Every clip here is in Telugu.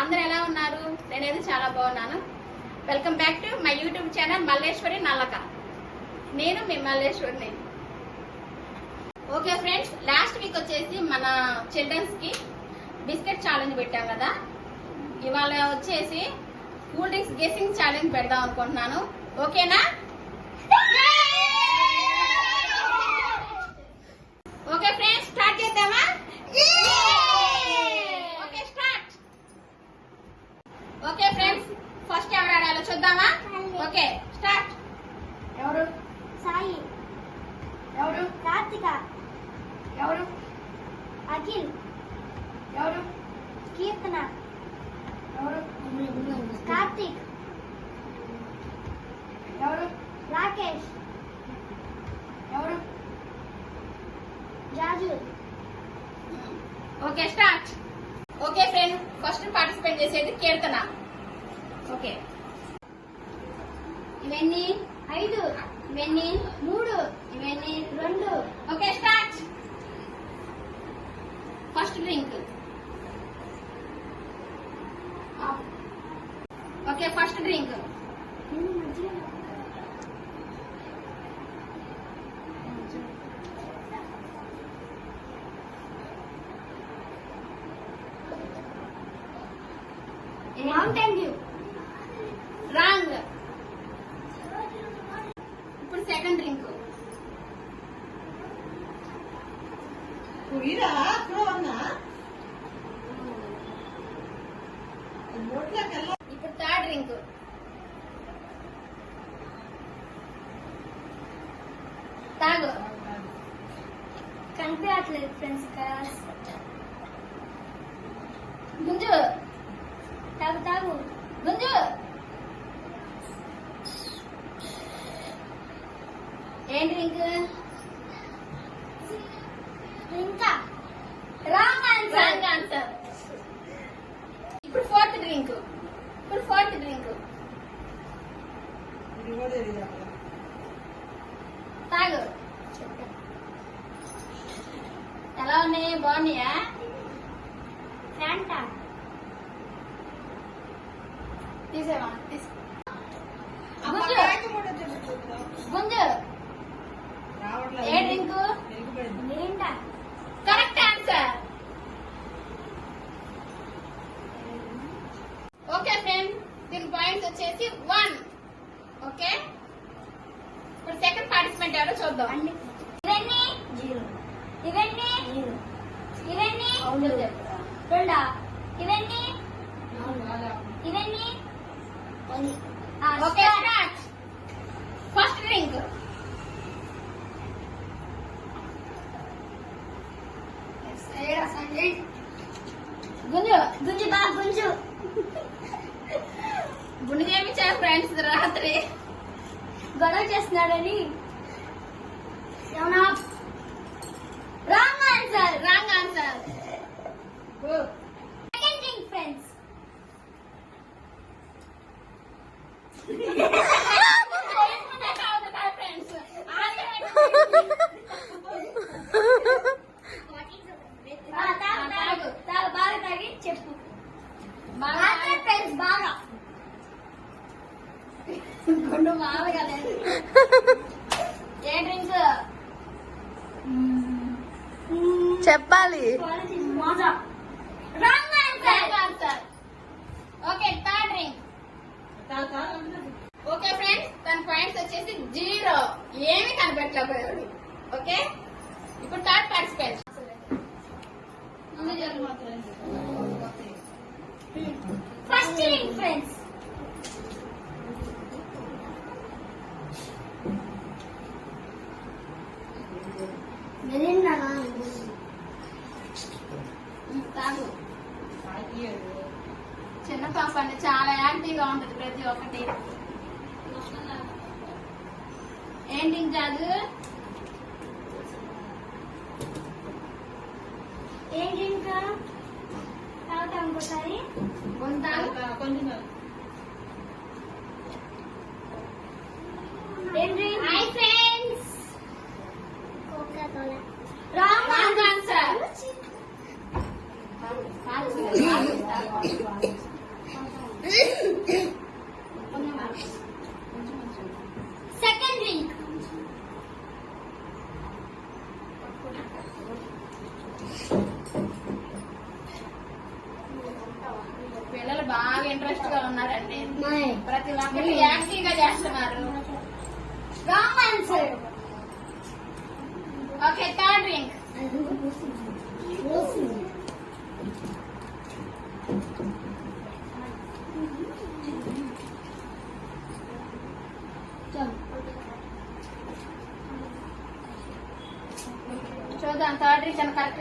అందరు ఎలా ఉన్నారు? నేనైతే చాలా బాగున్నాను. Welcome back to my YouTube channel Malleswari నల్లక నేను మీ మల్లేశ్వరిని ఓకే ఫ్రెండ్స్ లాస్ట్ వీక్ వచ్చేసి మన చిల్డ్రన్స్కి బిస్కెట్ ఛాలెంజ్ పెట్టాం కదా. ఇవాళ వచ్చేసి కూల్ డ్రింక్స్ గెసింగ్ ఛాలెంజ్ పెడదాం అనుకుంటున్నాను. ఓకేనా ఓకే ఫ్రెండ్స్ స్టార్ట్ చేద్దామా okay start okay friends first ఎవరు ఆడాలో చూద్దామా? Okay start. ఎవరు? సాయి. ఎవరు? కార్తిక. ఎవరు? అఖిల్. ఎవరు? కీర్తన. ఎవరు? కార్తిక్. ఎవరు? రాకేష్. ఎవరు? Jaju okay start. Okay friend first participate చేసేది కీర్తన. ఓకే. ఇవన్నీ ఐదు ఇవన్నీ మూడు ఇవన్నీ రెండు. Okay start. First drink. Okay first drink mountain view wrong ఇప్పుడు సెకండ్ డ్రింక్ కుయిరా అన్నా నోట్లోకెళ్ళ ఇప్పుడు థర్డ్ డ్రింక్ తాగు కనిపించట్లేదు ఫ్రెండ్స్ కలర్స్ గుంజు తాగు తాగు గుంజు ఏం డ్రింక్ ఇంకా రాంగ్ ఆన్సర్ రాంగ్ ఆన్సర్ ఇప్పుడు ఫోర్త్ డ్రింక్ ఇప్పుడు ఫోర్త్ డ్రింక్ ఇది కూడా తెలియదు అక్కడ తాగు ఎలా ఉన్నాయి బాగున్నాయా? ఫ్యాంటా? తీసేవా తీసు ఆ గుంజు పక్కాయకి కూడా తెలుస్తుందా? గుంజు రావట్లేదు. ఏ డ్రింక్ వెలిగిపోయింది. నిండా కరెక్ట్ ఆన్సర్ ఓకే ఫ్రెండ్ దీని పాయింట్స్ వచ్చేసి వన్ ఓకే ఇప్పుడు సెకండ్ పార్టిసిపెంట్ ఎవరో చూద్దాం అన్ని ఇవన్నీ జీరో ఇవన్నీ జీరో ఇవన్నీ అవును. రెండా ఇవన్నీ ఇవన్నీ ఉంది ఓకే ఫస్ట్ డ్రింక్ గుంజు గుంజు బా గుంజు గుండు చేయించారు ఫ్రెండ్స్ రాత్రి గొడవ చేస్తున్నాడని ఏమన్నా wrong answer wrong answer second thing friends తాగు తాగు తాగు బాగా తాగి చెప్పు బాగా ఫ్రెండ్స్ బాగా. గుండు మామూలుగా లేదు. ఏ చెప్పాలి. మజా. Wrong answer. Answer. Okay third drink. Okay friends తన పాయింట్స్ వచ్చేసి జీరో. ఏమీ కనిపెట్టలేకపోయాడు. ఓకే? ఇప్పుడు third participant first thing friends తాగు తాగియ్యదు. చిన్న పాప అండి చాలా యాక్టివ్గా ఉంటుంది ప్రతి ఒక్కటి. ఏంటి జాదు ఏంటి ఇంకా? తాగుతా ఇంకోసారి. కొంచెం. ఏంటి hi friends Coca Cola wrong answer second drink పిల్లలు బాగా ఇంట్రెస్ట్గా ఉన్నారండి. ప్రతి ఒక్కరు యాక్టివ్గా చేస్తున్నారు. Wrong answer okay third drink చూద్దాం థర్డ్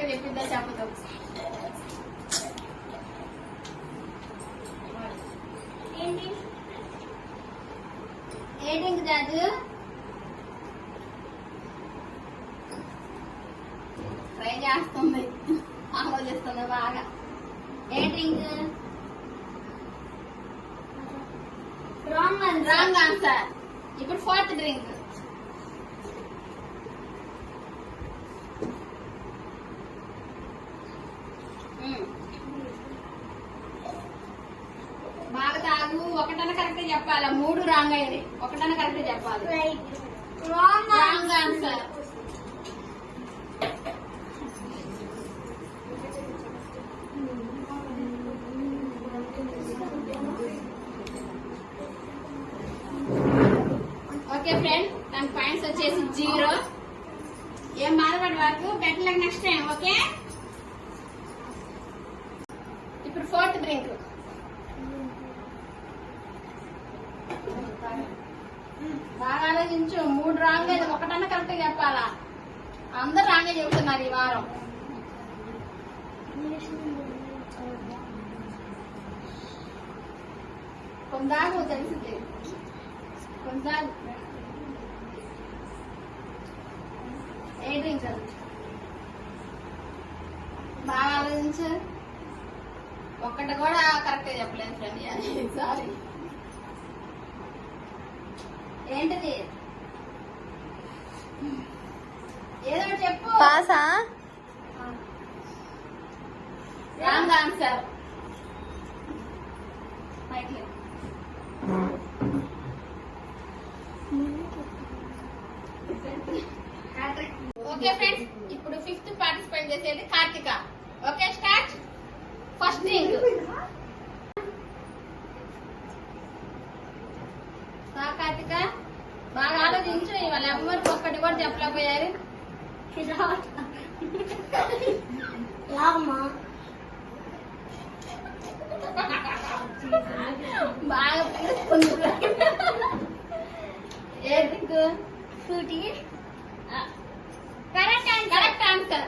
గా చెప్పిందో చెప్పదు ఏంటి కాదు ట్రై చేస్తుంది ఆలోచిస్తుంది బాగా ఏ డ్రింక్ రాంగ్ రాంగ్ ఆన్సర్ ఇప్పుడు ఫోర్త్ డ్రింక్ బాగా తాగు ఒకటన కరెక్ట్ చెప్పాలి మూడు రాంగ్ అయింది ఒకటన కరెక్ట్ చెప్పాలి. రాంగ్ ఆన్సర్ ఓకే ఫ్రెండ్ దాని పాయింట్స్ వచ్చేసి జీరో ఏం బాధపడి వరకు బెటర్ నెక్స్ట్ టైం ఓకే ఇప్పుడు ఫోర్త్ డ్రింక్ బాగా ఆలోచించు. మూడు రాంగ్ అయితే ఒకటన్నా కరెక్ట్ చెప్పాలా? అందరు రాంగే చెబుతున్నారు ఈ వారం. కొందాకు తెలిసింది. కొందాకు. ఏ డ్రింక్ బాగా ఆలోచించు. ఒక్కటి కూడా కరెక్ట్గా చెప్పలేదు ఫ్రెండ్. సారీ. ఏంటిది? ఏదో చెప్పు. పాసా? రాంగ్ ఆన్సర్ ఓకే ఫ్రెండ్స్ ఇప్పుడు ఫిఫ్త్ పార్టిసిపేట్ చేసేది Karthika. Okay start first thing Karthika? ఆలోచించు ఇవాళ ఎవరికి ఒక్కటి కూడా చెప్పలేకపోయారు. బాగా ఏ drink Frooti correct answer correct answer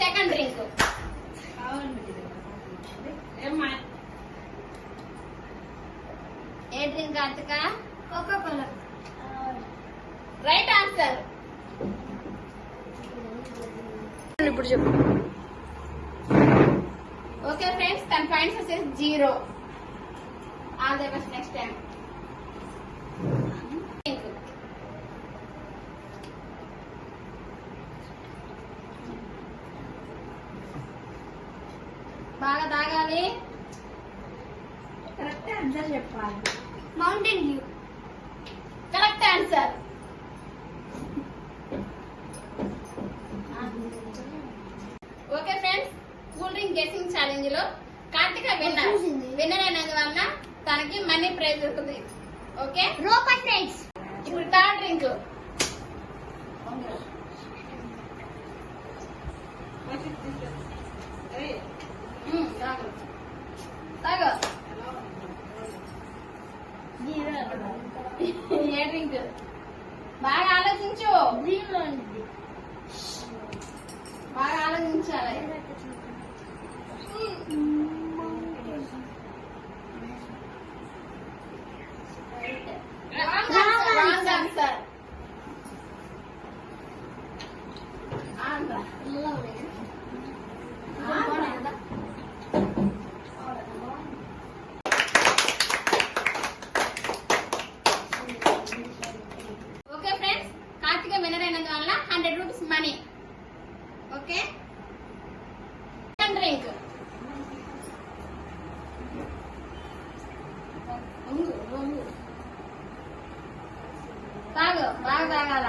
second drink ఏ drink Karthika Coca Cola right answer ఇప్పుడు చెప్పు. ఓకే ఫ్రెండ్స్ తన పాయింట్స్ వచ్చేసి zero all the best next time బాగా తాగాలి. కరెక్ట్ ఆన్సర్ చెప్పాలి. Mountain view correct answer okay friends guessing ఛాలెంజ్లో Karthika winner. Winner అయినందువల్ల తనకి మనీ ప్రైజ్ ఉంటుంది. ఓకే రోప్ అండ్ రైడ్స్ ఇప్పుడు థర్డ్ డ్రింక్ తాగు. ఏ డ్రింక్ బాగా ఆలోచించు. బాగా ఆలోచించాలి wrong answer wrong answer Andhra Andhra okay friends Karthika winner అయిన తాగు బాగా తాగాల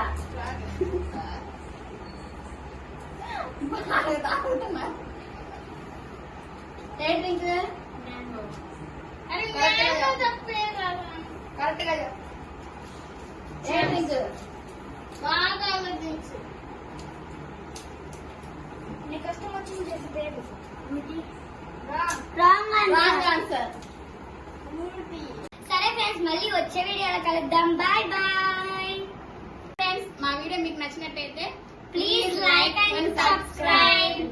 బాగా తాగుతున్నా ఏ డ్రింక్ కరెక్ట్గా ఏ డ్రింక్ బాగా నీ కష్టం వచ్చింది చేసి పేరు రాంగ్ ఆన్సర్ సరే ఫ్రెండ్స్ మళ్ళీ వచ్చే వీడియోలో కలుద్దాం బాయ్ బాయ్ వీడియో మీకు నచ్చినట్టయితే ప్లీజ్ లైక్ అండ్ సబ్స్క్రైబ్